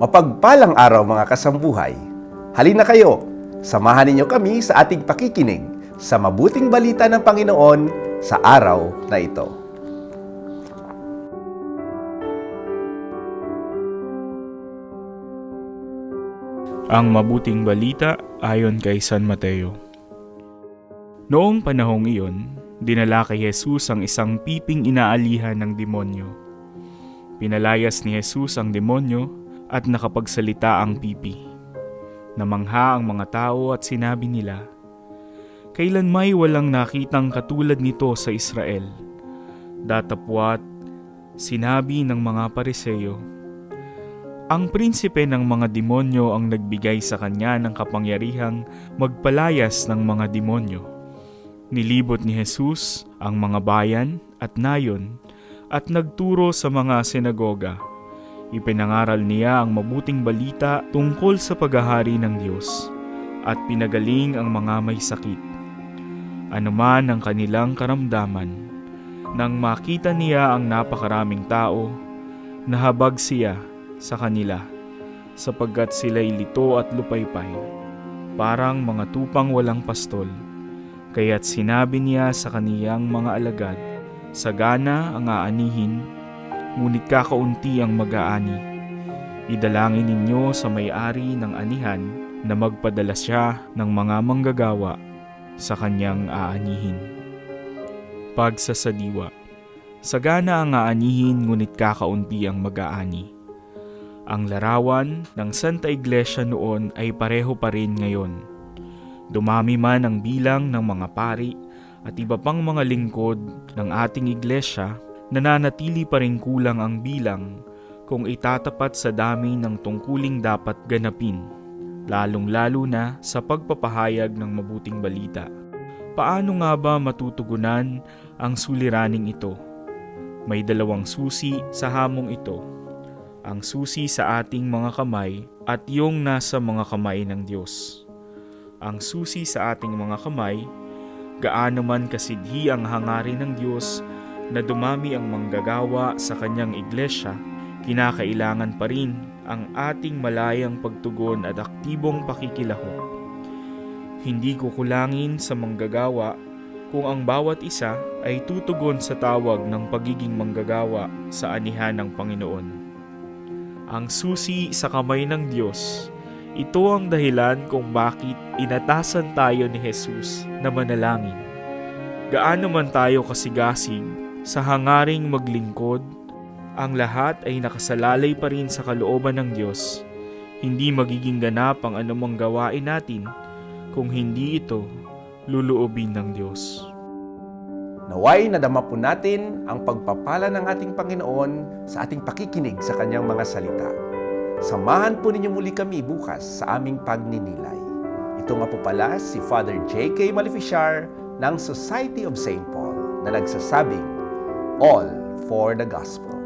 Mapagpalang araw mga kasambuhay. Halina kayo, samahan ninyo kami sa ating pakikinig sa mabuting balita ng Panginoon sa araw na ito. Ang mabuting balita ayon kay San Mateo. Noong panahong iyon, dinala kay Jesus ang isang piping inaalihan ng demonyo. Pinalayas ni Jesus ang demonyo at nakapagsalita ang pipi. Namangha ang mga tao at sinabi nila, Kailan may walang nakitang katulad nito sa Israel. Datapwat, sinabi ng mga pariseyo, ang prinsipe ng mga demonyo ang nagbigay sa kanya ng kapangyarihang magpalayas ng mga demonyo. Nilibot ni Jesus ang mga bayan at nayon at nagturo sa mga sinagoga. Ipinangaral niya ang mabuting balita tungkol sa paghahari ng Diyos at pinagaling ang mga may sakit. Anuman ang kanilang karamdaman, nang makita niya ang napakaraming tao, nahabag siya sa kanila sapagkat sila'y lito at lupaypay, parang mga tupang walang pastol. Kaya't sinabi niya sa kaniyang mga alagad, Sagana ang aanihin, ngunit kakaunti ang mag-aani. Idalangin ninyo sa may-ari ng anihan na magpadala siya ng mga manggagawa sa kanyang aanihin. Pagsasadiwa Sagana ang aanihin ngunit kakaunti ang mag-aani. Ang larawan ng Santa Iglesia noon ay pareho pa rin ngayon. Dumami man ang bilang ng mga pari at iba pang mga lingkod ng ating iglesia, nananatili pa rin kulang ang bilang kung itatapat sa dami ng tungkuling dapat ganapin, lalong-lalo na sa pagpapahayag ng mabuting balita. Paano nga ba matutugunan ang suliraning ito? May dalawang susi sa hamong ito ang susi sa ating mga kamay at yung nasa mga kamay ng Diyos. Ang susi sa ating mga kamay, gaano man kasidhi ang hangarin ng Diyos na dumami ang manggagawa sa kanyang iglesia, kinakailangan pa rin ang ating malayang pagtugon at aktibong pakikilahok. Hindi kukulangin sa manggagawa kung ang bawat isa ay tutugon sa tawag ng pagiging manggagawa sa anihan ng Panginoon ang susi sa kamay ng Diyos. Ito ang dahilan kung bakit inatasan tayo ni Jesus na manalangin. Gaano man tayo kasigasig sa hangaring maglingkod, ang lahat ay nakasalalay pa rin sa kalooban ng Diyos. Hindi magiging ganap ang anumang gawain natin kung hindi ito luluobin ng Diyos. Naway nadama po natin ang pagpapala ng ating Panginoon sa ating pakikinig sa kanyang mga salita. Samahan po ninyo muli kami bukas sa aming pagninilay. Ito nga po pala si Father J.K. Maleficiar ng Society of St. Paul na nagsasabing, All for the Gospel.